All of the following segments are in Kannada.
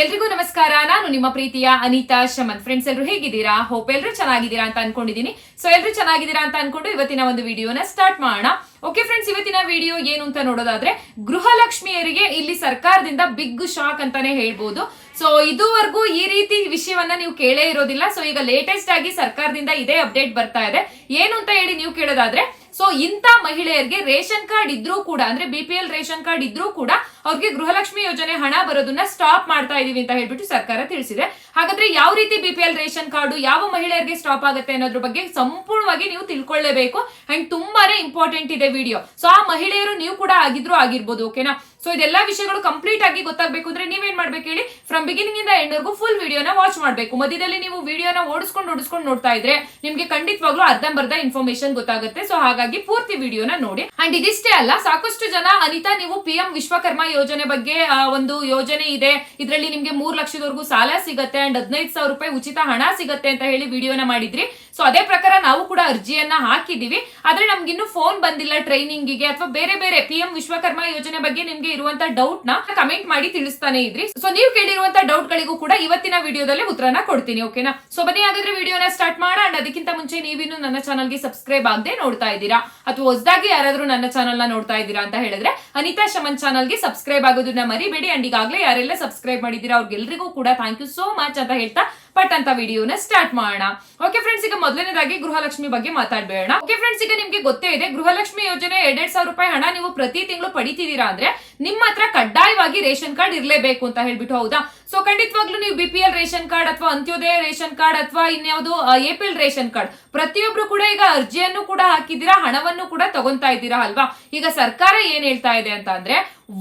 ಎಲ್ರಿಗೂ ನಮಸ್ಕಾರ. ನಾನು ನಿಮ್ಮ ಪ್ರೀತಿಯ ಅನಿತಾ ಶಮನ್. ಫ್ರೆಂಡ್ಸ್ ಎಲ್ಲರೂ ಹೇಗಿದ್ದೀರಾ? ಹೋಪ್ ಎಲ್ರು ಚೆನ್ನಾಗಿದ್ದೀರಾ ಅಂತ ಅನ್ಕೊಂಡಿದ್ದೀನಿ. ಸೊ ಎಲ್ರು ಚೆನ್ನಾಗಿದ್ದೀರಾ ಅಂತ ಅನ್ಕೊಂಡು ಇವತ್ತಿನ ಒಂದು ವಿಡಿಯೋನ ಸ್ಟಾರ್ಟ್ ಮಾಡೋಣ. ಓಕೆ ಫ್ರೆಂಡ್ಸ್ ಇವತ್ತಿನ ವಿಡಿಯೋ ಏನು ಅಂತ ನೋಡೋದಾದ್ರೆ, ಗೃಹಲಕ್ಷ್ಮಿಯರಿಗೆ ಇಲ್ಲಿ ಸರ್ಕಾರದಿಂದ ಬಿಗ್ ಶಾಕ್ ಅಂತಾನೆ ಹೇಳ್ಬೋದು. ಸೊ ಇದುವರೆಗೂ ಈ ರೀತಿ ವಿಷಯವನ್ನ ನೀವು ಕೇಳೇ ಇರೋದಿಲ್ಲ. ಸೊ ಈಗ ಲೇಟೆಸ್ಟ್ ಆಗಿ ಸರ್ಕಾರದಿಂದ ಇದೇ ಅಪ್ಡೇಟ್ ಬರ್ತಾ ಇದೆ. ಏನು ಅಂತ ಹೇಳಿ ನೀವು ಕೇಳೋದಾದ್ರೆ ಸೊ ಇಂಥ ಮಹಿಳೆಯರಿಗೆ ರೇಷನ್ ಕಾರ್ಡ್ ಇದ್ರೂ ಕೂಡ, ಅಂದ್ರೆ B P L ration card ಇದ್ರೂ ಕೂಡ ಅವ್ರಿಗೆ ಗೃಹಲಕ್ಷ್ಮಿ ಯೋಜನೆ ಹಣ ಬರೋದನ್ನ ಸ್ಟಾಪ್ ಮಾಡ್ತಾ ಇದೀವಿ ಅಂತ ಹೇಳ್ಬಿಟ್ಟು ಸರ್ಕಾರ ತಿಳಿಸಿದೆ. ಹಾಗಾದ್ರೆ ಯಾವ ರೀತಿ B P L ration card ಯಾವ ಮಹಿಳೆಯರಿಗೆ ಸ್ಟಾಪ್ ಆಗುತ್ತೆ ಅನ್ನೋದ್ರ ಬಗ್ಗೆ ಸಂಪೂರ್ಣವಾಗಿ ನೀವು ತಿಳ್ಕೊಳ್ಳೇಬೇಕು. ಅಂಡ್ ತುಂಬಾನೇ ಇಂಪಾರ್ಟೆಂಟ್ ಇದೆ ವಿಡಿಯೋ ಸೊ ಆ ಮಹಿಳೆಯರು ನೀವು ಕೂಡ ಆಗಿದ್ರು ಆಗಿರ್ಬೋದು ಓಕೆನಾ ಸೊ ಇದೆಲ್ಲ ವಿಷಯಗಳು ಕಂಪ್ಲೀಟ್ ಆಗಿ ಗೊತ್ತಾಗಬೇಕು ಅಂದ್ರೆ ನೀವೇನ್ ಮಾಡ್ಬೇಕು ಹೇಳಿ ಫ್ರಮ್ ಬಿಗಿನಿಂಗ್ ಇಂದ ಎಂಡ್ ವರ್ಗು ಫುಲ್ ವಿಡಿಯೋನ ವಾಚ್ ಮಾಡಬೇಕು. ಮಧ್ಯದಲ್ಲಿ ನೀವು ವಿಡಿಯೋನ ಓಡಿಸ್ಕೊಂಡು ಓಡಿಸ್ಕೊಂಡು ನೋಡ್ತಾ ಇದ್ರೆ ನಿಮ್ಗೆ ಖಂಡಿತವಾಗ್ಲೂ ಅರ್ಧಂಬರ್ಧ ಇನ್ಫಾರ್ಮೇಶನ್ ಗೊತ್ತಾಗುತ್ತೆ. ಸೊ ಹಾಗಾಗಿ ಪೂರ್ತಿ ವಿಡಿಯೋನ ನೋಡಿ. ಅಂಡ್ ಇದಿಷ್ಟೇ ಅಲ್ಲ, ಸಾಕಷ್ಟು ಜನ ಅನಿತಾ, ನೀವು ಪಿ ಎಂ ವಿಶ್ವಕರ್ಮ ಯೋಜನೆ ಬಗ್ಗೆ ಒಂದು ಯೋಜನೆ ಇದೆ. ಇದರಲ್ಲಿ ನಿಮ್ಗೆ ಮೂರ್ ಲಕ್ಷದವರೆಗೂ ಸಾಲ ಸಿಗುತ್ತೆ. ಅಂಡ್ ಹದಿನೈದು ಸಾವಿರ ರೂಪಾಯಿ ಉಚಿತ ಹಣ ಸಿಗುತ್ತೆ ಅಂತ ಹೇಳಿ ವಿಡಿಯೋನ ಮಾಡಿದ್ರಿ. ಸೊ ಅದೇ ಪ್ರಕಾರ ನಾವು ಕೂಡ ಅರ್ಜಿಯನ್ನ ಹಾಕಿದೀವಿ ಆದ್ರೆ ನಮ್ಗಿನ್ನು ಫೋನ್ ಬಂದಿಲ್ಲ ಟ್ರೈನಿಂಗ್ಗೆ, ಅಥವಾ ಬೇರೆ ಬೇರೆ ಪಿ ಎಂ ವಿಶ್ವಕರ್ಮ ಯೋಜನೆ ಬಗ್ಗೆ ನಿಮ್ಗೆ ಇರುವಂತ ಡೌಟ್ನ ಕಮೆಂಟ್ ಮಾಡಿ ತಿಳಿಸ್ತಾನೆ ಇದ್ರಿ. ಸೊ ನೀವು ಕೇಳಿರುವಂತ ಡೌಟ್ ಗಳಿಗೂ ಕೂಡ ಇವತ್ತಿನ ವಿಡಿಯೋದಲ್ಲಿ ಉತ್ತರನ ಕೊಡ್ತೀನಿ ಓಕೆನಾ ಸೊ ಬನ್ನಿ, ಹಾಗಾದ್ರೆ ವಿಡಿಯೋನ ಸ್ಟಾರ್ಟ್ ಮಾಡ ಅಂಡ್ ಅದಕ್ಕಿಂತ ಮುಂಚೆ ನೀವಿನ್ನು ನನ್ನ ಚಾನಲ್ಗೆ ಸಬ್ಸ್ಕ್ರೈಬ್ ಆಗದೆ ನೋಡ್ತಾ ಇದ್ದೀರಾ? ಅಥವಾ ಹೊಸದಾಗಿ ಯಾರಾದ್ರೂ ನನ್ನ ಚಾನಲ್ನ ನೋಡ್ತಾ ಇದ್ದೀರಾ ಅಂತ ಹೇಳಿದ್ರೆ ಅನಿತಾ ಶಮನ್ ಚಾನಲ್ಗೆ ಸಬ್ಸ್ಕ್ರೈಬ್ ಆಗೋದನ್ನ ಮರಿಬೇಡಿ. ಅಂಡ್ ಈಗಾಗಲೇ ಯಾರೆಲ್ಲ ಸಬ್ಸ್ಕ್ರೈಬ್ ಮಾಡಿದೀರಾ ಅವ್ರಿಗೆಲ್ರಿಗೂ ಕೂಡ ಥ್ಯಾಂಕ್ ಯು ಸೋ ಮಚ್ ಅಂತ ಹೇಳ್ತಾ ಪಟ್ ಅಂತ ವಿಡಿಯೋನ ಸ್ಟಾರ್ಟ್ ಮಾಡೋಣ. ಓಕೆ ಫ್ರೆಂಡ್ಸ್ ಈಗ ಮೊದಲನೇದಾಗಿ ಗೃಹಲಕ್ಷ್ಮಿ ಬಗ್ಗೆ ಮಾತಾಡ್ಬೇಡ ಓಕೆ ಫ್ರೆಂಡ್ಸ್ ಈಗ ನಿಮ್ಗೆ ಗೊತ್ತೇ ಇದೆ, ಗೃಹಲಕ್ಷ್ಮಿ ಯೋಜನೆ ಎರಡೆರಡ್ ಸಾವಿರ ರೂಪಾಯಿ ಹಣ ನೀವು ಪ್ರತಿ ತಿಂಗಳು ಪಡಿತಿದ್ದೀರಾ ಅಂದ್ರೆ ನಿಮ್ಮ ಹತ್ರ ಕಡ್ಡಾಯವಾಗಿ ರೇಷನ್ ಕಾರ್ಡ್ ಇರಲೇಬೇಕು ಅಂತ ಹೇಳ್ಬಿಟ್ಟು ಹೌದಾ? ಸೊ ಖಂಡಿತವಾಗ್ಲೂ ನೀವು B P L ration card ಅಥವಾ ಅಂತ್ಯೋದಯ ರೇಷನ್ ಕಾರ್ಡ್ ಅಥವಾ ಇನ್ಯಾವುದು ಎ ಪಿ ರೇಷನ್ ಕಾರ್ಡ್ ಪ್ರತಿಯೊಬ್ರು ಕೂಡ ಈಗ ಅರ್ಜಿಯನ್ನು ಕೂಡ ಹಾಕಿದ್ದೀರಾ, ಹಣವನ್ನು ಕೂಡ ತಗೊಂತಾ ಇದ್ದೀರಾ ಅಲ್ವಾ? ಈಗ ಸರ್ಕಾರ ಏನ್ ಹೇಳ್ತಾ ಇದೆ ಅಂತ ಅಂದ್ರೆ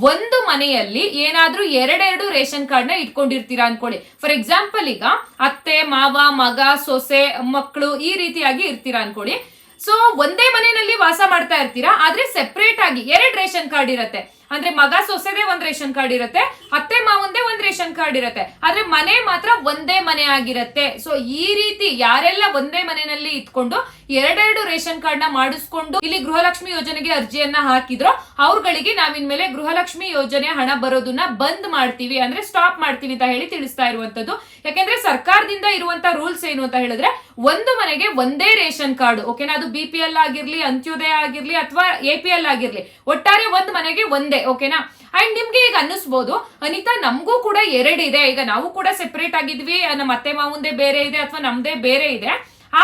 ಒಂದು ಮನೆಯಲ್ಲಿ ಏನಾದ್ರೂ ಎರಡೆರಡು ರೇಷನ್ ಕಾರ್ಡ್ನ ಇಟ್ಕೊಂಡಿರ್ತೀರಾ ಅನ್ಕೊಳ್ಳಿ. ಫಾರ್ ಎಕ್ಸಾಂಪಲ್ ಈಗ ಅತ್ತೆ, ಮಾವ, ಮಗ, ಸೊಸೆ ಮಕ್ಕಳು ಈ ರೀತಿಯಾಗಿ ಇರ್ತೀರಾ ಅನ್ಕೊಳ್ಳಿ. ಸೊ ಒಂದೇ ಮನೆಯಲ್ಲಿ ವಾಸ ಮಾಡ್ತಾ ಇರ್ತೀರಾ, ಆದ್ರೆ ಸೆಪರೇಟ್ ಆಗಿ ಎರಡ್ ರೇಷನ್ ಕಾರ್ಡ್ ಇರತ್ತೆ. ಅಂದ್ರೆ ಮಗ ಸೊಸೆದೇ ಒಂದ್ ರೇಷನ್ ಕಾರ್ಡ್ ಇರುತ್ತೆ, ಅತ್ತೆ, ಮಾವಂದೇ ಒಂದ್ ರೇಷನ್ ಕಾರ್ಡ್ ಇರುತ್ತೆ. ಆದ್ರೆ ಮನೆ ಮಾತ್ರ ಒಂದೇ ಮನೆ ಆಗಿರತ್ತೆ. ಸೊ ಈ ರೀತಿ ಯಾರೆಲ್ಲ ಒಂದೇ ಮನೆಯಲ್ಲಿ ಇಟ್ಕೊಂಡು ಎರಡೆರಡು ರೇಷನ್ ಕಾರ್ಡ್ನ ಮಾಡಿಸ್ಕೊಂಡು ಇಲ್ಲಿ ಗೃಹಲಕ್ಷ್ಮಿ ಯೋಜನೆಗೆ ಅರ್ಜಿಯನ್ನ ಹಾಕಿದ್ರೋ. ಅವ್ರಗಳಿಗೆ ನಾವಿನ್ಮೇಲೆ ಗೃಹಲಕ್ಷ್ಮಿ ಯೋಜನೆ ಹಣ ಬರೋದನ್ನ ಬಂದ್ ಮಾಡ್ತೀವಿ. ಅಂದ್ರೆ ಸ್ಟಾಪ್ ಮಾಡ್ತೀವಿ ಅಂತ ಹೇಳಿ ತಿಳಿಸ್ತಾ ಇರುವಂತದ್ದು. ಯಾಕೆಂದ್ರೆ ಸರ್ಕಾರದಿಂದ ಇರುವಂತ ರೂಲ್ಸ್ ಏನು ಅಂತ ಹೇಳಿದ್ರೆ, ಒಂದು ಮನೆಗೆ ಒಂದೇ ರೇಷನ್ ಕಾರ್ಡ್ ಓಕೆನಾ ಅದು ಬಿ ಪಿ ಎಲ್ ಆಗಿರ್ಲಿ, ಅಂತ್ಯೋದಯ ಆಗಿರ್ಲಿ, ಅಥವಾ ಎ ಪಿ ಆಗಿರ್ಲಿ, ಒಟ್ಟಾರೆ ಒಂದ್ ಮನೆಗೆ ಒಂದೇ ಓಕೆನಾ ಅಂಡ್ ನಿಮ್ಗೆ ಈಗ ಅನ್ನಿಸ್ಬೋದು, ಅನಿತಾ, ನಮಗೂ ಕೂಡ ಎರಡಿದೆ. ಈಗ ನಾವು ಕೂಡ ಸೆಪರೇಟ್ ಆಗಿದ್ವಿ. ನಮ್ಮ ಅತ್ತೆ ಮಾವಂದೇ ಬೇರೆ ಇದೆ, ಅಥವಾ ನಮ್ದೇ ಬೇರೆ ಇದೆ.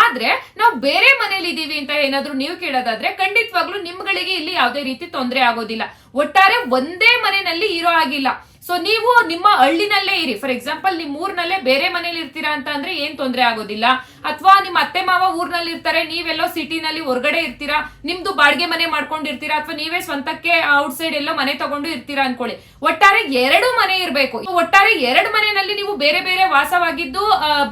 ಆದ್ರೆ ನಾವು ಬೇರೆ ಮನೇಲಿ ಇದ್ದೀವಿ ಅಂತ ಏನಾದ್ರೂ ನೀವು ಕೇಳೋದಾದ್ರೆ ಖಂಡಿತವಾಗ್ಲೂ ನಿಮ್ಗಳಿಗೆ ಇಲ್ಲಿ ಯಾವುದೇ ರೀತಿ ತೊಂದರೆ ಆಗೋದಿಲ್ಲ. ಒಟ್ಟಾರೆ ಒಂದೇ ಮನೆಯಲ್ಲಿ ಇರೋ ಆಗಿಲ್ಲ ಸೊ ನೀವು ನಿಮ್ಮ ಹಳ್ಳಿನಲ್ಲೇ ಇರಿ. ಫಾರ್ ಎಕ್ಸಾಂಪಲ್ ನಿಮ್ ಊರ್ನಲ್ಲೇ ಬೇರೆ ಮನೇಲಿ ಇರ್ತೀರಾ ಅಂತ ಅಂದ್ರೆ ಏನ್ ತೊಂದರೆ ಆಗೋದಿಲ್ಲ. ಅಥವಾ ನಿಮ್ಮ ಅತ್ತೆ ಮಾವ ಊರ್ನಲ್ಲಿ ಇರ್ತಾರೆ, ನೀವೆಲ್ಲೋ ಸಿಟಿನಲ್ಲಿ ಹೊರಗಡೆ ಇರ್ತೀರಾ, ನಿಮ್ದು ಬಾಡಿಗೆ ಮನೆ ಮಾಡ್ಕೊಂಡಿರ್ತೀರಾ, ಅಥವಾ ನೀವೇ ಸ್ವಂತಕ್ಕೆ ಔಟ್ ಸೈಡ್ ಎಲ್ಲೋ ಮನೆ ತಗೊಂಡು ಇರ್ತೀರಾ ಅನ್ಕೊಳ್ಳಿ. ಒಟ್ಟಾರೆ ಎರಡು ಮನೆ ಇರಬೇಕು. ಒಟ್ಟಾರೆ ಎರಡು ಮನೆಯಲ್ಲಿ ನೀವು ಬೇರೆ ಬೇರೆ ವಾಸವಾಗಿದ್ದು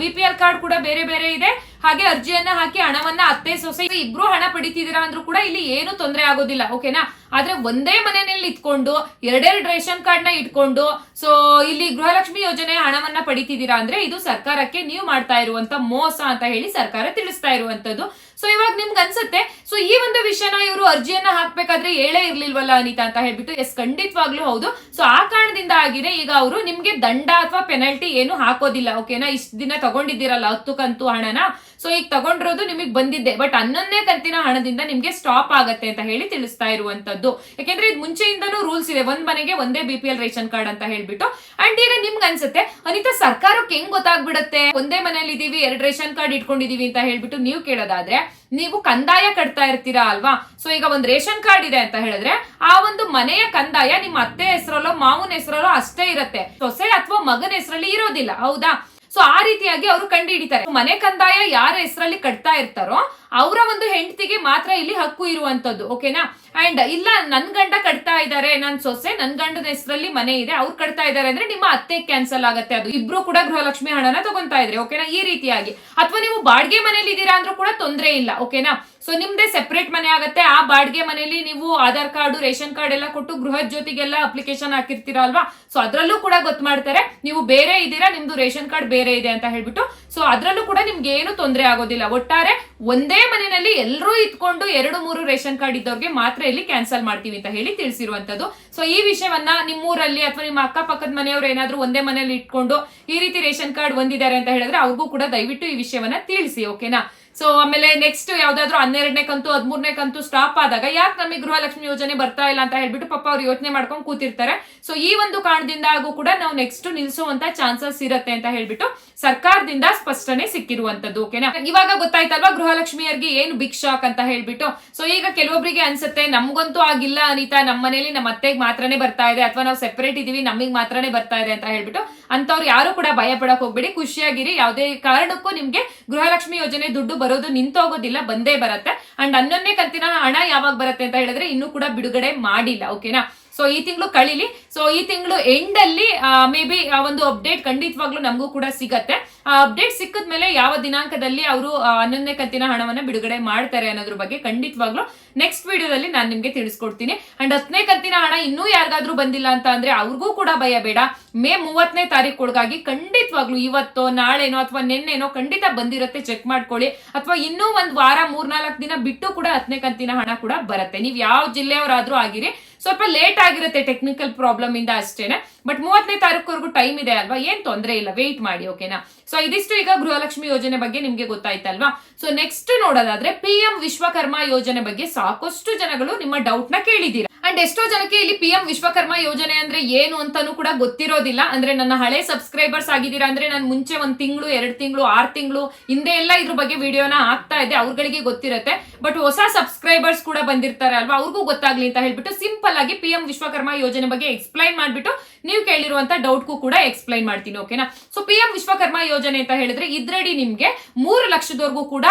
ಬಿ ಪಿ ಎಲ್ ಕಾರ್ಡ್ ಕೂಡ ಬೇರೆ ಬೇರೆ ಇದೆ. ಹಾಗೆ ಅರ್ಜಿಯನ್ನ ಹಾಕಿ ಹಣವನ್ನ ಅತ್ತೆ, ಸೊಸೆ ಇಬ್ರು ಹಣ ಪಡಿತಿದ್ದೀರಾ ಅಂದ್ರೂ ಕೂಡ ಇಲ್ಲಿ ಏನು ತೊಂದರೆ ಆಗೋದಿಲ್ಲ, ಓಕೆನಾ? ಆದ್ರೆ ಒಂದೇ ಮನೆಯಲ್ಲಿ ಇಟ್ಕೊಂಡು ಎರಡೆರಡು ರೇಷನ್ ಕಾರ್ಡ್ನ ಇಟ್ಕೊಂಡು ಸೊ ಇಲ್ಲಿ ಗೃಹಲಕ್ಷ್ಮಿ ಯೋಜನೆ ಹಣವನ್ನ ಪಡಿತಿದ್ದೀರಾ ಅಂದ್ರೆ ಇದು ಸರ್ಕಾರಕ್ಕೆ ನೀವು ಮಾಡ್ತಾ ಇರುವಂತ ಮೋಸ ಅಂತ ಹೇಳಿ ಸರ್ಕಾರ ತಿಳಿಸ್ತಾ ಇರುವಂತದ್ದು. ಸೊ ಇವಾಗ ನಿಮ್ಗೆ ಅನ್ಸುತ್ತೆ ಸೊ ಈ ಒಂದು ವಿಷಯನ ಇವರು ಅರ್ಜಿಯನ್ನ ಹಾಕ್ಬೇಕಾದ್ರೆ ಹೇಳೇ ಇರ್ಲಿಲ್ವಲ್ಲ ಅನಿತಾ ಅಂತ ಹೇಳ್ಬಿಟ್ಟು ಎಸ್ ಖಂಡಿತವಾಗ್ಲೂ ಹೌದು. ಸೊ ಆ ಕಾರಣದಿಂದ ಆಗಿದೆ ಈಗ ಅವರು ನಿಮ್ಗೆ ದಂಡ ಅಥವಾ ಪೆನಲ್ಟಿ ಏನು ಹಾಕೋದಿಲ್ಲ, ಓಕೆನಾ? ಇಷ್ಟ ದಿನ ತಗೊಂಡಿದ್ದೀರಲ್ಲ ಹತ್ತು ಕಂತು ಹಣನ. ಸೊ ಈಗ ತಗೊಂಡಿರೋದು ನಿಮಗೆ ಬಂದಿದ್ದೆ ಬಟ್ ಹನ್ನೊಂದನೇ ಕಂತಿನ ಹಣದಿಂದ ನಿಮಗೆ ಸ್ಟಾಪ್ ಆಗತ್ತೆ ಅಂತ ಹೇಳಿ ತಿಳಿಸ್ತಾ ಇರುವಂತದ್ದು. ಯಾಕೆಂದ್ರೆ ಇದು ಮುಂಚೆಯಿಂದನೂ ರೂಲ್ಸ್ ಇದೆ, ಒಂದ್ ಮನೆಗೆ ಒಂದೇ B P L ration card ಅಂತ ಹೇಳ್ಬಿಟ್ಟು. ಅಂಡ್ ಈಗ ನಿಮ್ಗೆ ಅನ್ಸುತ್ತೆ, ಅನಿತಾ ಸರ್ಕಾರಕ್ಕೆ ಹೆಂಗ್ ಗೊತ್ತಾಗ್ಬಿಡತ್ತೆ? ಒಂದೇ ಮನೇಲಿ ಇದೀವಿ ಎರಡು ರೇಷನ್ ಕಾರ್ಡ್ ಇಟ್ಕೊಂಡಿದೀವಿ ಅಂತ ಹೇಳ್ಬಿಟ್ಟು ನೀವು ಕೇಳೋದಾದ್ರೆ, ನೀವು ಕಂದಾಯ ಕಟ್ತಾ ಇರ್ತೀರಾ ಅಲ್ವಾ? ಸೊ ಈಗ ಒಂದ್ ರೇಷನ್ ಕಾರ್ಡ್ ಇದೆ ಅಂತ ಹೇಳಿದ್ರೆ, ಆ ಒಂದು ಮನೆಯ ಕಂದಾಯ ನಿಮ್ಮ ಅತ್ತೆ ಹೆಸರಲ್ಲೋ, ಮಾವನ ಹೆಸರಲ್ಲೋ ಅಷ್ಟೇ ಇರುತ್ತೆ. ಸೊಸೆ ಅಥವಾ ಮಗನ ಹೆಸರಲ್ಲಿ ಇರೋದಿಲ್ಲ, ಹೌದಾ? ಸೊ ಆ ರೀತಿಯಾಗಿ ಅವರು ಕಂಡು ಹಿಡಿತಾರೆ ಮನೆ ಕಂದಾಯ ಯಾರ ಹೆಸರಲ್ಲಿ ಕಟ್ತಾ ಇರ್ತಾರೋ, ಅವರ ಒಂದು ಹೆಂಡತಿಗೆ ಮಾತ್ರ ಇಲ್ಲಿ ಹಕ್ಕು ಇರುವಂತದ್ದು ಓಕೆನಾ ಅಂಡ್ ಇಲ್ಲ, ನನ್ ಗಂಡ ಕಟ್ತಾ ಇದ್ದಾರೆ ನನ್ ಸೊಸೆ, ನನ್ ಗಂಡನ ಹೆಸರಲ್ಲಿ ಮನೆ ಇದೆ, ಅವ್ರು ಕಟ್ತಾ ಇದ್ದಾರೆ ಅಂದ್ರೆ ನಿಮ್ಮ ಅತ್ತೆ ಕ್ಯಾನ್ಸಲ್ ಆಗುತ್ತೆ. ಅದು ಇಬ್ರು ಕೂಡ ಗೃಹಲಕ್ಷ್ಮಿ ಹಣನ ತಗೊಂತಾ ಇದ್ರೆ ಓಕೆನಾ ಈ ರೀತಿಯಾಗಿ. ಅಥವಾ ನೀವು ಬಾಡಿಗೆ ಮನೇಲಿ ಇದ್ದೀರಾ ಅಂದ್ರೂ ಕೂಡ ತೊಂದರೆ ಇಲ್ಲ ಓಕೆನಾ ಸೊ ನಿಮ್ದೇ ಸೆಪರೇಟ್ ಮನೆ ಆಗತ್ತೆ. ಆ ಬಾಡಿಗೆ ಮನೆಯಲ್ಲಿ ನೀವು ಆಧಾರ್ ಕಾರ್ಡ್, ರೇಷನ್ ಕಾರ್ಡ್ ಎಲ್ಲ ಕೊಟ್ಟು ಗೃಹ ಜೊತೆಗೆಲ್ಲ ಅಪ್ಲಿಕೇಶನ್ ಹಾಕಿರ್ತೀರಾ ಅಲ್ವಾ? ಸೊ ಅದರಲ್ಲೂ ಕೂಡ ಗೊತ್ತು ಮಾಡ್ತಾರೆ. ನೀವು ಬೇರೆ ಇದ್ದೀರಾ, ನಿಮ್ದು ರೇಷನ್ ಕಾರ್ಡ್ ಬೇರೆ ಇದೆ ಅಂತ ಹೇಳ್ಬಿಟ್ಟು. ಸೊ ಅದ್ರಲ್ಲೂ ಕೂಡ ನಿಮ್ಗೆ ಏನು ತೊಂದರೆ ಆಗೋದಿಲ್ಲ. ಒಟ್ಟಾರೆ ಒಂದೇ ಮನೆಯಲ್ಲಿ ಎಲ್ಲರೂ ಇಟ್ಕೊಂಡು ಎರಡು, ಮೂರು ರೇಷನ್ ಕಾರ್ಡ್ ಇದ್ದವ್ರಿಗೆ ಮಾತ್ರ ಇಲ್ಲಿ ಕ್ಯಾನ್ಸಲ್ ಮಾಡ್ತೀವಿ ಅಂತ ಹೇಳಿ ತಿಳಿಸಿರುವಂತದ್ದು ಸೊ ಈ ವಿಷಯವನ್ನ ನಿಮ್ಮೂರಲ್ಲಿ ಅಥವಾ ನಿಮ್ಮ ಅಕ್ಕಪಕ್ಕದ ಮನೆಯವರು ಏನಾದ್ರೂ ಒಂದೇ ಮನೆಯಲ್ಲಿ ಇಟ್ಕೊಂಡು ಈ ರೀತಿ ರೇಷನ್ ಕಾರ್ಡ್ ಹೊಂದಿದ್ದಾರೆ ಅಂತ ಹೇಳಿದ್ರೆ ಅವ್ರಿಗೂ ಕೂಡ ದಯವಿಟ್ಟು ಈ ವಿಷಯವನ್ನ ತಿಳಿಸಿ ಓಕೆನಾ ಸೊ ಆಮೇಲೆ ನೆಕ್ಸ್ಟ್ ಯಾವ್ದಾದ್ರು ಹನ್ನೆರಡನೇ ಕಂತು, ಹದಿಮೂರನೇ ಕಂತು ಸ್ಟಾಪ್ ಆದಾಗ ಯಾಕೆ ನಮಗೆ ಗೃಹಲಕ್ಷ್ಮಿ ಯೋಜನೆ ಬರ್ತಾ ಇಲ್ಲ ಅಂತ ಹೇಳ್ಬಿಟ್ಟು ಪಾಪ ಅವ್ರು ಯೋಚನೆ ಮಾಡ್ಕೊಂಡು ಕೂತಿರ್ತಾರೆ. ಸೊ ಈ ಒಂದು ಕಾರಣದಿಂದ ಆಗೂ ಕೂಡ ನಾವು ನೆಕ್ಸ್ಟ್ ನಿಲ್ಸುವಂತ ಚಾನ್ಸಸ್ ಇರುತ್ತೆ ಅಂತ ಹೇಳ್ಬಿಟ್ಟು ಸರ್ಕಾರದಿಂದ ಸ್ಪಷ್ಟನೆ ಸಿಕ್ಕಿರುವಂತದ್ದು ಓಕೆನಾ ಇವಾಗ ಗೊತ್ತಾಯ್ತಲ್ವಾ ಗೃಹಲಕ್ಷ್ಮಿಯರ್ಗೆ ಏನು ಬಿಗ್ ಶಾಕ್ ಅಂತ ಹೇಳ್ಬಿಟ್ಟು? ಸೊ ಈಗ ಕೆಲವೊಬ್ಬರಿಗೆ ಅನ್ಸುತ್ತೆ, ನಮ್ಗಂತೂ ಆಗಿಲ್ಲ ಅನಿತಾ ನಮ್ಮ ಮನೇಲಿ ನಮ್ಮ ಅತ್ತೆಗೆ ಮಾತ್ರನೇ ಬರ್ತಾ ಇದೆ, ಅಥವಾ ನಾವು ಸೆಪರೇಟ್ ಇದೀವಿ ನಮಗೆ ಮಾತ್ರನೇ ಬರ್ತಾ ಇದೆ ಅಂತ ಹೇಳ್ಬಿಟ್ಟು. ಅಂತವ್ರು ಯಾರು ಕೂಡ ಭಯ ಪಡಕ್ ಹೋಗ್ಬೇಡಿ. ಖುಷಿಯಾಗಿರಿ. ಯಾವುದೇ ಕಾರಣಕ್ಕೂ ನಿಮ್ಗೆ ಗೃಹಲಕ್ಷ್ಮಿ ಯೋಜನೆ ದುಡ್ಡು ಬರೋದು ನಿಂತೋಗೋದಿಲ್ಲ, ಬಂದೇ ಬರತ್ತೆ. ಅಂಡ್ ಹನ್ನೊಂದನೇ ಕಂತಿನ ಹಣ ಯಾವಾಗ ಬರುತ್ತೆ ಅಂತ ಹೇಳಿದ್ರೆ ಇನ್ನೂ ಕೂಡ ಬಿಡುಗಡೆ ಮಾಡಿಲ್ಲ, ಓಕೆನಾ? ಸೊ ಈ ತಿಂಗಳು ಕಳೀಲಿ. ಸೊ ಈ ತಿಂಗಳು ಎಂಡ್ ಅಲ್ಲಿ ಮೇ ಬಿ ಒಂದು ಅಪ್ಡೇಟ್ ಖಂಡಿತವಾಗ್ಲೂ ನಮಗೂ ಕೂಡ ಸಿಗತ್ತೆ. ಆ ಅಪ್ಡೇಟ್ ಸಿಕ್ಕಿದ್ಮೇಲೆ ಯಾವ ದಿನಾಂಕದಲ್ಲಿ ಅವರು ಹನ್ನೊಂದನೇ ಕಂತಿನ ಹಣವನ್ನ ಬಿಡುಗಡೆ ಮಾಡ್ತಾರೆ ಅನ್ನೋದ್ರ ಬಗ್ಗೆ ಖಂಡಿತವಾಗ್ಲೂ ನೆಕ್ಸ್ಟ್ ವಿಡಿಯೋದಲ್ಲಿ ನಾನು ನಿಮ್ಗೆ ತಿಳಿಸ್ಕೊಡ್ತೀನಿ. ಅಂಡ್ ಹತ್ತನೇ ಕಂತಿನ ಹಣ ಇನ್ನೂ ಯಾರಿಗಾದ್ರೂ ಬಂದಿಲ್ಲ ಅಂತ ಅಂದ್ರೆ ಅವ್ರಿಗೂ ಕೂಡ ಭಯ ಬೇಡ. ಮೇ ಮೂವತ್ತನೇ ತಾರೀಕು ಒಳಗಾಗಿ ಖಂಡಿತವಾಗ್ಲೂ ಇವತ್ತೋ, ನಾಳೆನೋ ಅಥವಾ ನಿನ್ನೆನೋ ಖಂಡಿತ ಬಂದಿರುತ್ತೆ ಚೆಕ್ ಮಾಡ್ಕೊಳ್ಳಿ. ಅಥವಾ ಇನ್ನೂ ಒಂದ್ ವಾರ, ಮೂರ್ನಾಲ್ಕು ದಿನ ಬಿಟ್ಟು ಕೂಡ ಹತ್ತನೇ ಕಂತಿನ ಹಣ ಕೂಡ ಬರುತ್ತೆ. ನೀವು ಯಾವ ಜಿಲ್ಲೆಯವರಾದ್ರೂ ಆಗಿರಿ ಸ್ವಲ್ಪ ಲೇಟ್ ಆಗಿರುತ್ತೆ ಟೆಕ್ನಿಕಲ್ ಪ್ರಾಬ್ಲಮ್ ಇಂದ ಅಷ್ಟೇನೆ. ಬಟ್ ಮೂವತ್ತನೇ ತಾರೀಕುವರೆಗೂ ಟೈಮ್ ಇದೆ ಅಲ್ವಾ? ಏನ್ ತೊಂದರೆ ಇಲ್ಲ. ವೇಟ್ ಮಾಡಿ ಓಕೆನಾ ಸೊ ಇದಿಷ್ಟು ಈಗ ಗೃಹಲಕ್ಷ್ಮಿ ಯೋಜನೆ ಬಗ್ಗೆ ನಿಮ್ಗೆ ಗೊತ್ತಾಯ್ತಲ್ವಾ? ಸೊ ನೆಕ್ಸ್ಟ್ ನೋಡೋದಾದ್ರೆ ಪಿ ಎಂ ವಿಶ್ವಕರ್ಮ ಯೋಜನೆ ಬಗ್ಗೆ ಸಾಕಷ್ಟು ಜನಗಳು ನಿಮ್ಮ ಡೌಟ್ನ ಕೇಳಿದ್ದೀರಾ. ಅಂಡ್ ಎಷ್ಟೋ ಜನಕ್ಕೆ ಇಲ್ಲಿ ಪಿ ಎಂ ವಿಶ್ವಕರ್ಮ ಯೋಜನೆ ಅಂದ್ರೆ ಏನು ಅಂತಾನು ಕೂಡ ಗೊತ್ತಿರೋದಿಲ್ಲ. ಅಂದ್ರೆ ನನ್ನ ಹಳೆ ಸಬ್ಸ್ಕ್ರೈಬರ್ಸ್ ಆಗಿದ್ದೀರಾ ಅಂದ್ರೆ ನಾನು ಮುಂಚೆ ಒಂದ್ ತಿಂಗಳು, ಎರಡು ತಿಂಗಳು, ಆರ್ ತಿಂಗಳು, ಹಿಂದೆ ಎಲ್ಲ ಇದ್ರ ಬಗ್ಗೆ ವಿಡಿಯೋನ ಆಗ್ತಾ ಇದೆ ಅವ್ರಗಳಿಗೆ ಗೊತ್ತಿರುತ್ತೆ. ಬಟ್ ಹೊಸ ಸಬ್ಸ್ಕ್ರೈಬರ್ಸ್ ಕೂಡ ಬಂದಿರ್ತಾರೆ ಅಲ್ವಾ? ಅವ್ರಿಗೂ ಗೊತ್ತಾಗ್ಲಿ ಅಂತ ಹೇಳ್ಬಿಟ್ಟು ಸಿಂಪಲ್ ಆಗಿ ಪಿ ಎಂ ವಿಶ್ವಕರ್ಮ ಯೋಜನೆ ಬಗ್ಗೆ ಎಕ್ಸ್ಪ್ಲೈನ್ ಮಾಡ್ಬಿಟ್ಟು ನೀವು ಕೇಳಿರುವಂತ ಡೌಟ್ಗೂ ಕೂಡ ಎಕ್ಸ್ಪ್ಲೈನ್ ಮಾಡ್ತೀನಿ ಓಕೆನಾ ಸೊ ಪಿ ಎಂ ವಿಶ್ವಕರ್ಮ ಯೋಜನೆ ಅಂತ ಹೇಳಿದ್ರೆ ಇದ್ರಡಿ ನಿಮ್ಗೆ ಮೂರು ಲಕ್ಷದವರೆಗೂ ಕೂಡ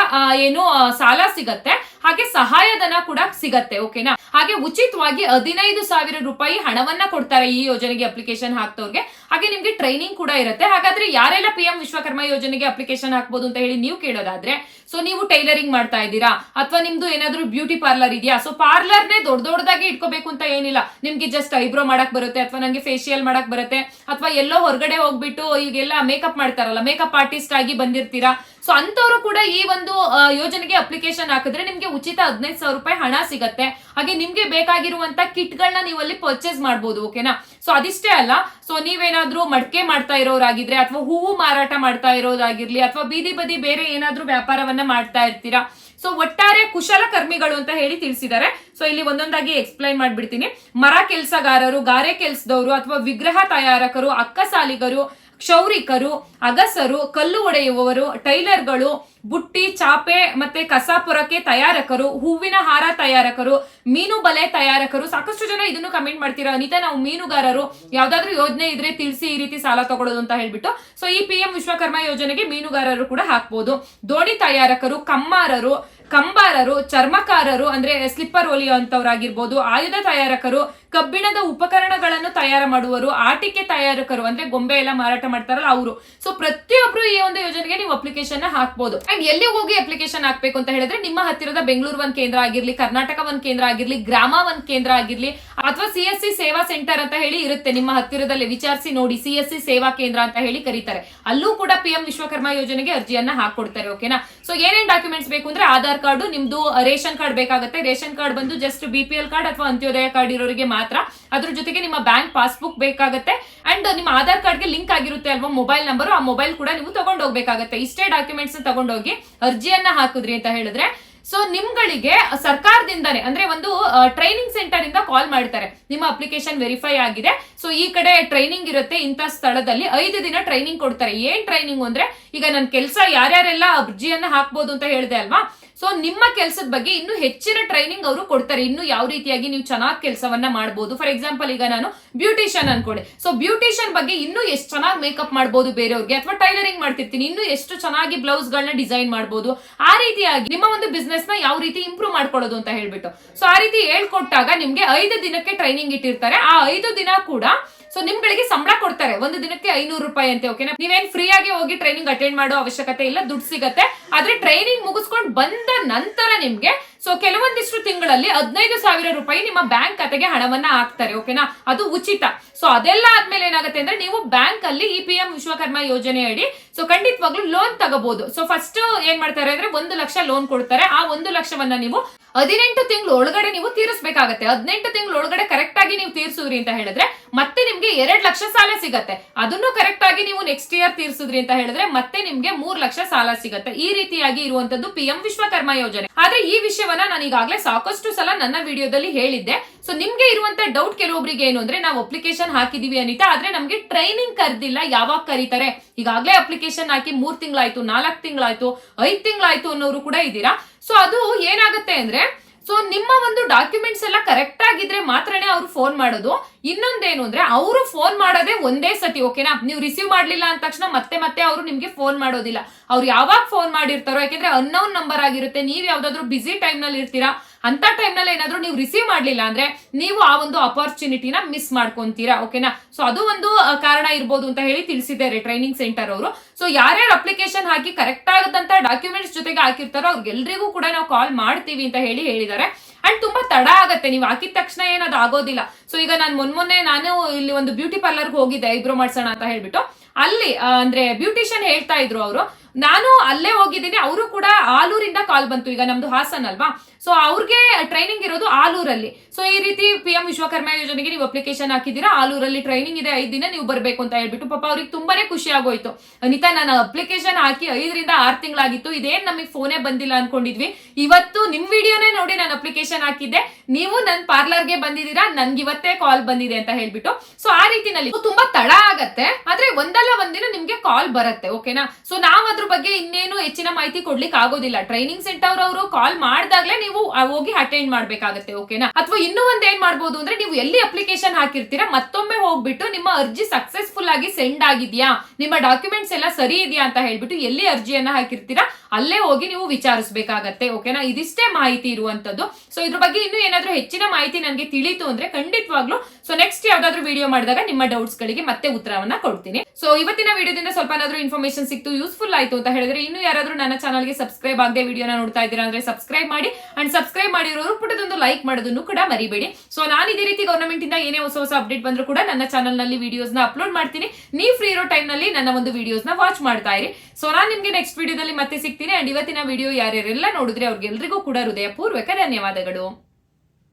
ಏನು ಸಾಲ ಸಿಗತ್ತೆ. ಹಾಗೆ ಸಹಾಯಧನ ಕೂಡ ಸಿಗತ್ತೆ ಓಕೆನಾ ಹಾಗೆ ಉಚಿತವಾಗಿ ಹದಿನೈದು ಸಾವಿರ ರೂಪಾಯಿ ಹಣವನ್ನ ಕೊಡ್ತಾರೆ ಈ ಯೋಜನೆಗೆ ಅಪ್ಲಿಕೇಶನ್ ಹಾಕ್ತವ್ರಿಗೆ. ಹಾಗೆ ನಿಮ್ಗೆ ಟ್ರೈನಿಂಗ್ ಕೂಡ ಇರುತ್ತೆ. ಹಾಗಾದ್ರೆ ಯಾರೆಲ್ಲ ಪಿ ಎಂ ವಿಶ್ವಕರ್ಮ ಯೋಜನೆಗೆ ಅಪ್ಲಿಕೇಶನ್ ಹಾಕ್ಬೋದು ಅಂತ ಹೇಳಿ ನೀವು ಕೇಳೋದಾದ್ರೆ ಸೊ ನೀವು ಟೈಲರಿಂಗ್ ಮಾಡ್ತಾ ಇದ್ದೀರಾ? ಅಥವಾ ನಿಮ್ದು ಏನಾದ್ರೂ ಬ್ಯೂಟಿ ಪಾರ್ಲರ್ ಇದೆಯಾ? ಸೊ ಪಾರ್ಲರ್ನೇ ದೊಡ್ಡ ದೊಡ್ಡದಾಗಿ ಇಟ್ಕೋಬೇಕು ಅಂತ ಏನಿಲ್ಲ. ನಿಮ್ಗೆ ಜಸ್ಟ್ ಐಬ್ರೋ ಮಾಡಕ್ ಬರುತ್ತೆ, ಅಥವಾ ನಂಗೆ ಫೇಶಿಯಲ್ ಮಾಡಕ್ ಬರುತ್ತೆ, ಅಥವಾ ಎಲ್ಲೋ ಹೊರಗಡೆ ಹೋಗ್ಬಿಟ್ಟು ಈಗೆಲ್ಲ ಮೇಕಪ್ ಮಾಡ್ತಾರಲ್ಲ ಮೇಕಪ್ ಆರ್ಟಿಸ್ಟ್ ಆಗಿ ಬಂದಿರ್ತೀರಾ? ಸೊ ಅಂತವರು ಕೂಡ ಈ ಒಂದು ಯೋಜನೆಗೆ ಅಪ್ಲಿಕೇಶನ್ ಹಾಕಿದ್ರೆ ನಿಮ್ಗೆ ಉಚಿತ ಹದಿನೈದು ಸಾವಿರ ರೂಪಾಯಿ ಹಣ ಸಿಗತ್ತೆ. ಹಾಗೆ ನಿಮ್ಗೆ ಬೇಕಾಗಿರುವಂತ ಕಿಟ್ಗಳನ್ನ ನೀವು ಅಲ್ಲಿ ಪರ್ಚೇಸ್ ಮಾಡಬಹುದು ಓಕೆನಾ ಸೊ ಅದಿಷ್ಟೇ ಅಲ್ಲ. ಸೊ ನೀವೇನಾದ್ರೂ ಮಡಕೆ ಮಾಡ್ತಾ ಇರೋರಾಗಿದ್ರೆ ಅಥವಾ ಹೂವು ಮಾರಾಟ ಮಾಡ್ತಾ ಇರೋದಾಗಿರ್ಲಿ ಅಥವಾ ಬೀದಿ ಬದಿ ಬೇರೆ ಏನಾದ್ರೂ ವ್ಯಾಪಾರವನ್ನ ಮಾಡ್ತಾ ಇರ್ತೀರಾ? ಸೊ ಒಟ್ಟಾರೆ ಕುಶಲಕರ್ಮಿಗಳು ಅಂತ ಹೇಳಿ ತಿಳಿಸಿದ್ದಾರೆ. ಸೊ ಇಲ್ಲಿ ಒಂದೊಂದಾಗಿ ಎಕ್ಸ್ಪ್ಲೈನ್ ಮಾಡ್ಬಿಡ್ತೀನಿ. ಮರ ಕೆಲಸಗಾರರು, ಗಾರೆ ಕೆಲಸದವರು ಅಥವಾ ವಿಗ್ರಹ ತಯಾರಕರು, ಅಕ್ಕಸಾಲಿಗರು ಕ್ಷೌರಿಕರು, ಅಗಸರು, ಕಲ್ಲು ಒಡೆಯುವವರು, ಟೈಲರ್ಗಳು, ಬುಟ್ಟಿ, ಚಾಪೆ ಮತ್ತೆ ಕಸಾಪುರಕ್ಕೆ ತಯಾರಕರು, ಹೂವಿನ ಹಾರ ತಯಾರಕರು, ಮೀನು ಬಲೆ ತಯಾರಕರು, ಸಾಕಷ್ಟು ಜನ ಇದನ್ನು ಕಮೆಂಟ್ ಮಾಡ್ತೀರಾ? ಅನಿತಾ, ನಾವು ಮೀನುಗಾರರು, ಯಾವ್ದಾದ್ರು ಯೋಜನೆ ಇದ್ರೆ ತಿಳಿಸಿ ಈ ರೀತಿ ಸಾಲ ತಗೊಳ್ಳೋದು ಅಂತ ಹೇಳ್ಬಿಟ್ಟು. ಸೊ ಈ ಪಿ ಎಂ ವಿಶ್ವಕರ್ಮ ಯೋಜನೆಗೆ ಮೀನುಗಾರರು ಕೂಡ ಹಾಕ್ಬೋದು. ದೋಣಿ ತಯಾರಕರು, ಕಮ್ಮಾರರು ಕಂಬಾರರು, ಚರ್ಮಕಾರರು, ಅಂದ್ರೆ ಸ್ಲಿಪ್ಪರ್ ಹೊಲಿಯುವಂತವರಾಗಿರ್ಬೋದು ಆಯುಧ ತಯಾರಕರು, ಕಬ್ಬಿಣದ ಉಪಕರಣಗಳನ್ನು ತಯಾರು ಮಾಡುವರು ಆಟಿಕೆ ತಯಾರಕರು, ಅಂದ್ರೆ ಗೊಂಬೆ ಎಲ್ಲ ಮಾರಾಟ ಮಾಡ್ತಾರಲ್ಲ ಅವರು. ಸೊ ಪ್ರತಿಯೊಬ್ರು ಈ ಒಂದು ಯೋಜನೆಗೆ ನೀವು ಅಪ್ಲಿಕೇಶನ್ ಹಾಕ್ಬೋದು. ಅಂಡ್ ಎಲ್ಲಿ ಹೋಗಿ ಅಪ್ಲಿಕೇಶನ್ ಹಾಕ್ಬೇಕು ಅಂತ ಹೇಳಿದ್ರೆ, ನಿಮ್ಮ ಹತ್ತಿರದ ಬೆಂಗಳೂರು ಒಂದ್ ಕೇಂದ್ರ ಆಗಿರ್ಲಿ, ಕರ್ನಾಟಕ ಒಂದ್ ಕೇಂದ್ರ ಆಗಿರ್ಲಿ, ಗ್ರಾಮ ಒಂದ್ ಕೇಂದ್ರ ಆಗಿರ್ಲಿ, ಅಥವಾ ಸಿ ಎಸ್ ಸಿ ಸೇವಾ ಸೆಂಟರ್ ಅಂತ ಹೇಳಿ ಇರುತ್ತೆ. ನಿಮ್ಮ ಹತ್ತಿರದಲ್ಲಿ ವಿಚಾರಿಸಿ ನೋಡಿ ಸಿ ಎಸ್ ಸಿ ಸೇವಾ ಕೇಂದ್ರ ಅಂತ ಹೇಳಿ ಕರೀತಾರೆ. ಅಲ್ಲೂ ಕೂಡ ಪಿ ಎಂ ವಿಶ್ವಕರ್ಮ ಯೋಜನೆಗೆ ಅರ್ಜಿಯನ್ನ ಹಾಕೊಡ್ತಾರೆ ಓಕೆನಾ ಸೊ ಏನೇನ್ ಡಾಕ್ಯುಮೆಂಟ್ಸ್ ಬೇಕು ಅಂದ್ರೆ ಆಧಾರ್ ಕಾರ್ಡು, ನಿಮ್ದು ರೇಷನ್ ಕಾರ್ಡ್ ಬೇಕಾಗುತ್ತೆ. ರೇಷನ್ ಕಾರ್ಡ್ ಬಂದು just B P L card ಅಥವಾ ಅಂತ್ಯೋದಯ ಕಾರ್ಡ್ ಇರೋರಿಗೆ ಮಾತ್ರ. ಅದ್ರ ಜೊತೆಗೆ ನಿಮ್ಮ ಬ್ಯಾಂಕ್ ಪಾಸ್ಬುಕ್ ಬೇಕಾಗುತ್ತೆ. ಅಂಡ್ ನಿಮ್ಮ ಆಧಾರ್ ಕಾರ್ಡ್ಗೆ ಲಿಂಕ್ ಆಗಿರುತ್ತೆ ಅಲ್ವಾ ಮೊಬೈಲ್ ನಂಬರ್, ಆ ಮೊಬೈಲ್ ಕೂಡ ನೀವು ತಗೊಂಡೋಗ್ಬೇಕಾಗುತ್ತೆ ಇಷ್ಟೇ ಡಾಕ್ಯುಮೆಂಟ್ಸ್ ತಗೊಂಡೋಗಿ ಅರ್ಜಿಯನ್ನ ಹಾಕಿದ್ರಿ ಅಂತ ಹೇಳಿದ್ರೆ. ಸೊ ನಿಮ್ಗಳಿಗೆ ಸರ್ಕಾರದಿಂದಾನೆ, ಅಂದ್ರೆ ಒಂದು ಟ್ರೈನಿಂಗ್ ಸೆಂಟರ್ ಇಂದ ಕಾಲ್ ಮಾಡ್ತಾರೆ. ನಿಮ್ಮ ಅಪ್ಲಿಕೇಶನ್ ವೆರಿಫೈ ಆಗಿದೆ. ಸೊ ಈ ಕಡೆ ಟ್ರೈನಿಂಗ್ ಇರುತ್ತೆ, ಇಂಥ ಸ್ಥಳದಲ್ಲಿ ಐದು ದಿನ ಟ್ರೈನಿಂಗ್ ಕೊಡ್ತಾರೆ. ಏನ್ ಟ್ರೈನಿಂಗ್ ಅಂದ್ರೆ, ಈಗ ನನ್ನ ಕೆಲಸ ಯಾರ್ಯಾರೆಲ್ಲ ಅರ್ಜಿಯನ್ನ ಹಾಕ್ಬೋದು ಅಂತ ಹೇಳಿದೆ ಅಲ್ವಾ? ಸೊ ನಿಮ್ಮ ಕೆಲಸದ ಬಗ್ಗೆ ಇನ್ನು ಹೆಚ್ಚಿನ ಟ್ರೈನಿಂಗ್ ಅವರು ಕೊಡ್ತಾರೆ. ಇನ್ನು ಯಾವ ರೀತಿಯಾಗಿ ನೀವು ಚೆನ್ನಾಗಿ ಕೆಲಸವನ್ನ ಮಾಡಬಹುದು ಫಾರ್ ಎಕ್ಸಾಂಪಲ್ ಈಗ ನಾನು ಬ್ಯೂಟಿಷಿಯನ್ ಅನ್ಕೊಳ್ಳಿ ಸೊ ಬ್ಯೂಟಿಷಿಯನ್ ಬಗ್ಗೆ ಇನ್ನೂ ಎಷ್ಟು ಚೆನ್ನಾಗಿ ಮೇಕಪ್ ಮಾಡಬಹುದು ಬೇರೆಯವ್ರಿಗೆ? ಅಥವಾ ಟೈಲರಿಂಗ್ ಮಾಡ್ತಿರ್ತೀನಿ. ಇನ್ನು ಎಷ್ಟು ಚೆನ್ನಾಗಿ ಬ್ಲೌಸ್ ಗಳನ್ನ ಡಿಸೈನ್ ಮಾಡಬಹುದು ಆ ರೀತಿಯಾಗಿ ನಿಮ್ಮ ಒಂದು ಬಿಸ್ನೆಸ್ನ ಯಾವ ರೀತಿ ಇಂಪ್ರೂವ್ ಮಾಡ್ಕೊಳ್ಳೋದು ಅಂತ ಹೇಳ್ಬಿಟ್ಟು. ಸೊ ಆ ರೀತಿ ಹೇಳ್ಕೊಟ್ಟಾಗ ನಿಮ್ಗೆ ಐದು ದಿನಕ್ಕೆ ಟ್ರೈನಿಂಗ್ ಇಟ್ಟಿರ್ತಾರೆ. ಆ ಐದು ದಿನ ಕೂಡ ಸೊ ನಿಮ್ಗಳಿಗೆ ಸಂಬಳ ಕೊಡ್ತಾರೆ. ಒಂದು ದಿನಕ್ಕೆ ಐನೂರು ರೂಪಾಯಿ ಅಂತ ಓಕೆನಾ ನೀವೇನ್ ಫ್ರೀ ಆಗಿ ಹೋಗಿ ಟ್ರೈನಿಂಗ್ ಅಟೆಂಡ್ ಮಾಡೋ ಅವಶ್ಯಕತೆ ಇಲ್ಲ, ದುಡ್ಡು ಸಿಗತ್ತೆ. ಆದ್ರೆ ಟ್ರೈನಿಂಗ್ ಮುಗಿಸ್ಕೊಂಡು ಬಂದ ನಂತರ ನಿಮ್ಗೆ ಸೊ ಕೆಲವೊಂದಿಷ್ಟು ತಿಂಗಳಲ್ಲಿ ಹದಿನೈದು ಸಾವಿರ ರೂಪಾಯಿ ನಿಮ್ಮ ಬ್ಯಾಂಕ್ ಖಾತೆಗೆ ಹಣವನ್ನ ಹಾಕ್ತಾರೆ ಓಕೆನಾ ಅದು ಉಚಿತ. ಸೊ ಅದೆಲ್ಲ ಆದ್ಮೇಲೆ ಏನಾಗುತ್ತೆ ಅಂದ್ರೆ ನೀವು ಬ್ಯಾಂಕ್ ಅಲ್ಲಿ ಇ ಪಿ ಎಂ ವಿಶ್ವಕರ್ಮ ಯೋಜನೆ ಅಡಿ ಸೊ ಖಂಡಿತವಾಗ್ಲೂ ಲೋನ್ ತಗೋಬಹುದು ಸೊ ಫಸ್ಟ್ ಏನ್ ಮಾಡ್ತಾರೆ ಅಂದ್ರೆ ಒಂದು ಲಕ್ಷ ಲೋನ್ ಕೊಡ್ತಾರೆ. ಆ ಒಂದು ಲಕ್ಷವನ್ನ ನೀವು ಹದಿನೆಂಟು ತಿಂಗಳು ಒಳಗಡೆ ನೀವು ತೀರಿಸಬೇಕಾಗತ್ತೆ. ಹದಿನೆಂಟು ತಿಂಗಳು ಒಳಗಡೆ ಕರೆಕ್ಟ್ ಆಗಿ ನೀವು ತೀರ್ಸುದ್ರಿ ಅಂತ ಹೇಳಿದ್ರೆ ಮತ್ತೆ ನಿಮ್ಗೆ ಎರಡ್ ಲಕ್ಷ ಸಾಲ ಸಿಗತ್ತೆ. ಅದನ್ನು ಕರೆಕ್ಟ್ ಆಗಿ ನೀವು ನೆಕ್ಸ್ಟ್ ಇಯರ್ ತೀರ್ಸುದ್ರಿ ಅಂತ ಹೇಳಿದ್ರೆ ಮತ್ತೆ ನಿಮ್ಗೆ ಮೂರ್ ಲಕ್ಷ ಸಾಲ ಸಿಗತ್ತೆ. ಈ ರೀತಿಯಾಗಿ ಇರುವಂತದ್ದು ಪಿ ಎಂ ವಿಶ್ವಕರ್ಮ ಯೋಜನೆ. ಆದ್ರೆ ಈ ವಿಷಯವನ್ನ ನಾನು ಈಗಾಗಲೇ ಸಾಕಷ್ಟು ಸಲ ನನ್ನ ವಿಡಿಯೋದಲ್ಲಿ ಹೇಳಿದ್ದೆ. ಸೊ ನಿಮ್ಗೆ ಇರುವಂತ ಡೌಟ್ ಕೆಲವೊಬ್ರಿಗೆ ಏನು ಅಂದ್ರೆ, ನಾವು ಅಪ್ಲಿಕೇಶನ್ ಹಾಕಿದೀವಿ ಅನಿತಾ, ಆದ್ರೆ ನಮ್ಗೆ ಟ್ರೈನಿಂಗ್ ಕರೆದಿಲ್ಲ, ಯಾವಾಗ ಕರೀತಾರೆ. ಈಗಾಗಲೇ ಅಪ್ಲಿಕೇಶನ್ ಹಾಕಿ ಮೂರ್ ತಿಂಗಳಾಯ್ತು, ನಾಲ್ಕು ತಿಂಗಳಾಯ್ತು, ಐದ್ ತಿಂಗಳಾಯ್ತು ಅನ್ನೋರು ಕೂಡ ಇದ್ದೀರಾ. ಸೊ ಅದು ಏನಾಗುತ್ತೆ ಅಂದ್ರೆ ಸೊ ನಿಮ್ಮ ಒಂದು ಡಾಕ್ಯುಮೆಂಟ್ಸ್ ಎಲ್ಲ ಕರೆಕ್ಟ್ ಆಗಿದ್ರೆ ಮಾತ್ರನೇ ಅವ್ರು ಫೋನ್ ಮಾಡೋದು. ಇನ್ನೊಂದೇನು ಅಂದ್ರೆ ಅವರು ಫೋನ್ ಮಾಡೋದೇ ಒಂದೇ ಸತಿ ಓಕೆನಾ ನೀವು ರಿಸೀವ್ ಮಾಡಲಿಲ್ಲ ಅಂದ ತಕ್ಷಣ ಮತ್ತೆ ಮತ್ತೆ ಅವರು ನಿಮಗೆ ಫೋನ್ ಮಾಡೋದಿಲ್ಲ. ಅವ್ರು ಯಾವಾಗ ಫೋನ್ ಮಾಡಿರ್ತಾರೋ, ಯಾಕೆಂದ್ರೆ ಅನ್ನೌನ್ ನಂಬರ್ ಆಗಿರುತ್ತೆ. ನೀವು ಯಾವ್ದಾದ್ರು ಬಿಸಿ ಟೈಮ್ನಲ್ಲಿ ಇರ್ತೀರಾ ಅಂತ ಟೈಮ್ನಲ್ಲಿ ಏನಾದ್ರು ನೀವು ರಿಸೀವ್ ಮಾಡಲಿಲ್ಲ ಅಂದ್ರೆ ನೀವು ಆ ಒಂದು ಅಪರ್ಚುನಿಟಿನ ಮಿಸ್ ಮಾಡ್ಕೊಂತೀರಾ ಓಕೆನಾ ಸೊ ಅದು ಒಂದು ಕಾರಣ ಇರ್ಬೋದು ಅಂತ ಹೇಳಿ ತಿಳಿಸಿದ್ದಾರೆ ಟ್ರೈನಿಂಗ್ ಸೆಂಟರ್ ಅವರು. ಸೊ ಯಾರ್ಯಾರು ಅಪ್ಲಿಕೇಶನ್ ಹಾಕಿ ಕರೆಕ್ಟ್ ಆಗದಂತ ಡಾಕ್ಯುಮೆಂಟ್ಸ್ ಜೊತೆಗೆ ಹಾಕಿರ್ತಾರೋ ಅವ್ರಿಗೆಲ್ರಿಗೂ ಕೂಡ ನಾವು ಕಾಲ್ ಮಾಡ್ತೀವಿ ಅಂತ ಹೇಳಿ ಹೇಳಿದ್ದಾರೆ. ಅಂಡ್ ತುಂಬಾ ತಡ ಆಗತ್ತೆ, ನೀವು ಹಾಕಿದ ತಕ್ಷಣ ಏನದು ಆಗೋದಿಲ್ಲ. ಸೊ ಈಗ ನಾನು ಮೊನ್ನೆ ನಾನು ಇಲ್ಲಿ ಒಂದು ಬ್ಯೂಟಿ ಪಾರ್ಲರ್ಗೆ ಹೋಗಿದ್ದೆ ಐಬ್ರೋ ಮಾಡ್ಸೋಣ ಅಂತ ಹೇಳ್ಬಿಟ್ಟು. ಅಲ್ಲಿ ಅಂದ್ರೆ ಬ್ಯೂಟಿಷಿಯನ್ ಹೇಳ್ತಾ ಇದ್ರು ಅವರು. ನಾನು ಅಲ್ಲೇ ಹೋಗಿದ್ದೀನಿ, ಅವರು ಕೂಡ ಆಲೂರಿಂದ ಕಾಲ್ ಬಂತು. ಈಗ ನಮ್ದು ಹಾಸನ್ ಅಲ್ವಾ? ಸೊ ಅವ್ರಿಗೆ ಟ್ರೈನಿಂಗ್ ಇರೋದು ಆಲೂರಲ್ಲಿ. ಸೊ ಈ ರೀತಿ ಪಿ ಎಂ ವಿಶ್ವಕರ್ಮ ಯೋಜನೆಗೆ ನೀವು ಅಪ್ಲಿಕೇಶನ್ ಹಾಕಿದ್ದೀರಾ, ಆಲೂರಲ್ಲಿ ಟ್ರೈನಿಂಗ್ ಇದೆ, ಐದು ದಿನ ನೀವು ಬರಬೇಕು ಅಂತ ಹೇಳ್ಬಿಟ್ಟು ಪಾಪ ಅವ್ರಿಗೆ ತುಂಬಾನೇ ಖುಷಿ ಆಗೋಯ್ತು. ಅನಿತಾ, ನಾನು ಅಪ್ಲಿಕೇಶನ್ ಹಾಕಿ ಐದರಿಂದ ಆರು ತಿಂಗಳಾಗಿತ್ತು, ಇದೇನ್ ನಮಗೆ ಫೋನೇ ಬಂದಿಲ್ಲ ಅನ್ಕೊಂಡಿದ್ವಿ. ಇವತ್ತು ನಿಮ್ ವಿಡಿಯೋನೇ ನೋಡಿ ನಾನು ಅಪ್ಲಿಕೇಶನ್ ಹಾಕಿದ್ದೆ. ನೀವು ನನ್ನ ಪಾರ್ಲರ್ಗೆ ಬಂದಿದ್ದೀರಾ ನನ್ಗೆ ಇವತ್ತೇ ಕಾಲ್ ಬಂದಿದೆ ಅಂತ ಹೇಳ್ಬಿಟ್ಟು. ಸೊ ಆ ರೀತಿನಲ್ಲಿ ತುಂಬಾ ತಡ ಆಗತ್ತೆ, ಆದ್ರೆ ಒಂದಲ್ಲ ಒಂದಿನ ನಿಮ್ಗೆ ಕಾಲ್ ಬರುತ್ತೆ ಓಕೆನಾ ಸೊ ನಾವ್ ಅದ್ರ ಬಗ್ಗೆ ಇನ್ನೇನು ಹೆಚ್ಚಿನ ಮಾಹಿತಿ ಕೊಡ್ಲಿಕ್ಕೆ ಆಗೋದಿಲ್ಲ ಟ್ರೈನಿಂಗ್ ಸೆಂಟರ್ ಅವರು ಕಾಲ್ ಮಾಡಿದಾಗ್ಲೇ ನೀವು ಆ ಹೋಗಿ ಅಟೆಂಡ್ ಮಾಡ್ಬೇಕಾಗತ್ತೆ ಓಕೆನಾ ಅಥವಾ ಇನ್ನೂ ಒಂದ್ ಏನ್ ಮಾಡ್ಬೋದು ಅಂದ್ರೆ ನೀವು ಎಲ್ಲಿ ಅಪ್ಲಿಕೇಶನ್ ಹಾಕಿರ್ತೀರಾ, ಮತ್ತೊಮ್ಮೆ ಹೋಗ್ಬಿಟ್ಟು ನಿಮ್ಮ ಅರ್ಜಿ ಸಕ್ಸಸ್ಫುಲ್ ಆಗಿ ಸೆಂಡ್ ಆಗಿದ್ಯಾ, ನಿಮ್ಮ ಡಾಕ್ಯುಮೆಂಟ್ಸ್ ಎಲ್ಲ ಸರಿ ಇದೆಯಾ ಅಂತ ಹೇಳ್ಬಿಟ್ಟು ಎಲ್ಲಿ ಅರ್ಜಿಯನ್ನ ಹಾಕಿರ್ತೀರಾ, ಅಲ್ಲೇ ಹೋಗಿ ನೀವು ವಿಚಾರಿಸಬೇಕಾಗತ್ತೆ ಓಕೆನಾ ಇದಿಷ್ಟೇ ಮಾಹಿತಿ ಇರುವಂತದ್ದು. ಸೊ ಇದ್ರ ಬಗ್ಗೆ ಇನ್ನೂ ಏನಾದ್ರೂ ಹೆಚ್ಚಿನ ಮಾಹಿತಿ ನನಗೆ ತಿಳಿತು ಅಂದ್ರೆ ಖಂಡಿತವಾಗ್ಲೂ ಸೊ ನೆಕ್ಸ್ಟ್ ಯಾವ್ದಾದ್ರು ವಿಡಿಯೋ ಮಾಡಿದಾಗ ನಿಮ್ಮ ಡೌಟ್ಸ್ ಗಳಿಗೆ ಮತ್ತೆ ಉತ್ತರವನ್ನ ಕೊಡ್ತೀನಿ. ಸೊ ಇವತ್ತಿನ ವಿಡಿಯೋದಿಂದ ಸ್ವಲ್ಪ ಏನಾದ್ರೂ ಇನ್ಫಾರ್ಮೇಶನ್ ಸಿಕ್ತು ಯೂಸ್ಫುಲ್ ಆಯ್ತು ಅಂತ ಹೇಳಿದ್ರೆ ಇನ್ನು ಯಾರಾದ್ರೂ ನನ್ನ ಚಾನಲ್ಗೆ ಸಬ್ಸ್ಕ್ರೈಬ್ ಆಗದೆ ವಿಡಿಯೋನ ನೋಡ್ತಾ ಇದ್ದೀರಾ ಅಂದ್ರೆ ಸಬ್ಸ್ಕ್ರೈಬ್ ಮಾಡಿ. ಅಂಡ್ ಸಬ್ಸ್ಕ್ರೈಬ್ ಮಾಡಿರೋರು ಪುಟದೊಂದು ಲೈಕ್ ಮಾಡೋದನ್ನು ಕೂಡ ಮರಿಬೇಡಿ. ಸೊ ನಾನು ಇದೇ ರೀತಿ ಗವರ್ನಮೆಂಟ್ ಇಂದ ಏನೇ ಹೊಸ ಹೊಸ ಅಪ್ಡೇಟ್ ಬಂದ್ರು ಕೂಡ ನನ್ನ ಚಾನಲ್ನಲ್ಲಿ ವಿಡಿಯೋಸ್ನ ಅಪ್ಲೋಡ್ ಮಾಡ್ತೀನಿ. ನೀವು ಫ್ರೀ ಇರೋ ಟೈಮ್ನಲ್ಲಿ ನನ್ನ ಒಂದು ವಿಡಿಯೋಸ್ನ ವಾಚ್ ಮಾಡ್ತಾ ಇರಿ. ಸೊ ನಾನು ನಿಮ್ಗೆ ನೆಕ್ಸ್ಟ್ ವಿಡಿಯೋದಲ್ಲಿ ಮತ್ತೆ ಸಿಗ್ತೀನಿ. ಅಂಡ್ ಇವತ್ತಿನ ವಿಡಿಯೋ ಯಾರ್ಯಾರೆಲ್ಲ ನೋಡಿದ್ರೆ ಅವ್ರಿಗೆಲ್ರಿಗೂ ಕೂಡ ಹೃದಯಪೂರ್ವಕ ಧನ್ಯವಾದಗಳು.